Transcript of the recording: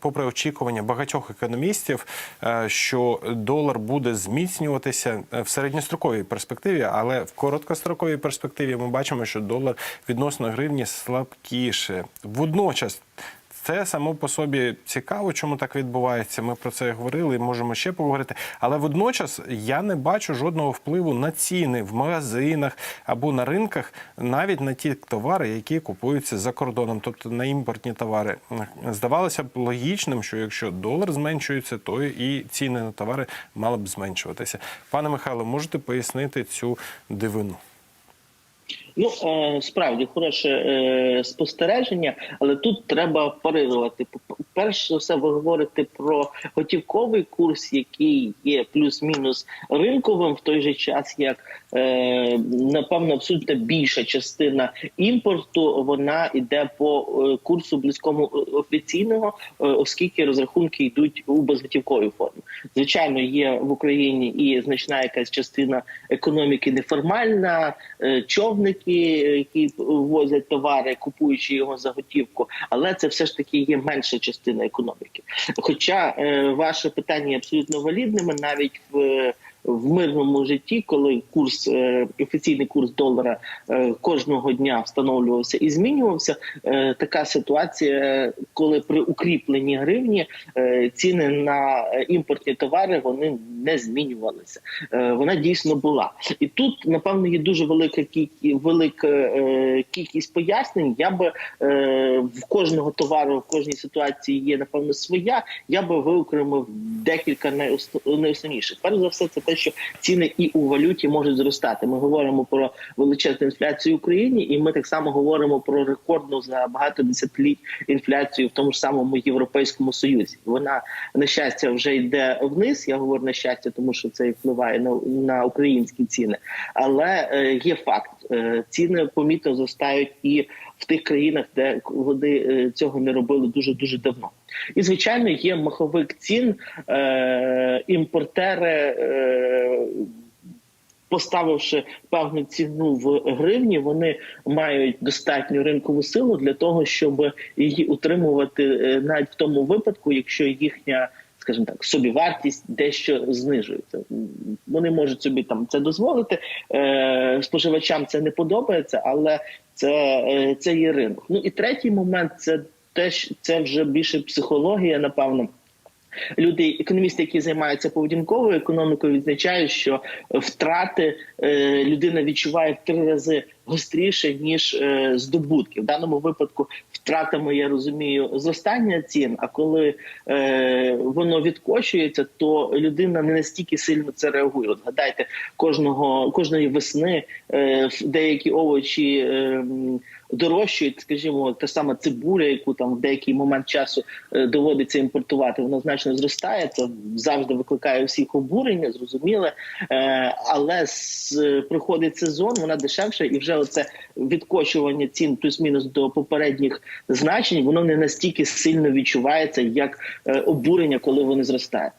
Попри очікування багатьох економістів, е, що долар буде зміцнюватися е, в середньостроковій перспективі, але в короткостроковій перспективі ми бачимо, що долар відносно гривні слабкіше. Водночас. Це само по собі цікаво, чому так відбувається. Ми про це говорили і можемо ще поговорити. Але водночас я не бачу жодного впливу на ціни в магазинах або на ринках, навіть на ті товари, які купуються за кордоном, тобто на імпортні товари. Здавалося б логічним, що якщо долар зменшується, то і ціни на товари мали б зменшуватися. Пане Михайло, можете пояснити цю дивину? Ну е, справді хороше е, спостереження, але тут треба парирувати. Перш за все, ви говорите про готівковий курс, який є плюс-мінус ринковим в той же час, як е, напевно абсолютно більша частина імпорту вона йде по курсу близькому офіційного, оскільки розрахунки йдуть у безготівковій формі. Звичайно, є в Україні і значна якась частина економіки неформальна, човники, які возять товари, купуючи його за готівку, але це все ж таки є менша частина економіки. Хоча е, ваше питання абсолютно валідними, навіть в в мирному житті, коли курс е, офіційний курс долара е, кожного дня встановлювався і змінювався, е, така ситуація, коли при укріпленні гривні ціни на імпортні товари вони не змінювалися. Вона дійсно була, і тут напевно є дуже велика велика кількість пояснень. Я би в кожного товару в кожній ситуації є напевно своя. Я би виокремив декілька найос- найосновніших. Перш за все, це те, що ціни і у валюті можуть зростати. Ми говоримо про величезну інфляцію в Україні, і ми так само говоримо про рекордну за багато десятиліть інфляцію в тому ж самому європейському союзі. Вона на щастя вже йде вниз. Я говорю на щастя, тому що це впливає на, на українські ціни. Але е, є факт: ціни помітно зростають і в тих країнах, де вони е, цього не робили дуже дуже давно. І звичайно, є маховик цін. Е, імпортери, е, поставивши певну ціну в гривні, вони мають достатню ринкову силу для того, щоб її утримувати е, навіть в тому випадку, якщо їхня скажімо так, собівартість дещо знижується. Вони можуть собі там це дозволити. Е, споживачам це не подобається, але це, е, це є ринок. Ну і третій момент це теж це вже більше психологія, напевно. Люди, економісти, які займаються поведінковою економікою, відзначають, що втрати е, людина відчуває в три рази гостріше ніж е, здобутки. В даному випадку втратами я розумію зростання цін. А коли е, воно відкочується, то людина не настільки сильно це реагує. От згадайте кожного кожної весни деякі овочі. Дорожчують, скажімо, та сама цибуля, яку там в деякий момент часу доводиться імпортувати, вона значно зростає. Це завжди викликає всіх обурення, зрозуміле. Е, але з, приходить сезон, вона дешевша, і вже оце відкочування цін плюс-мінус до попередніх значень, воно не настільки сильно відчувається, як е, обурення, коли вони зростають.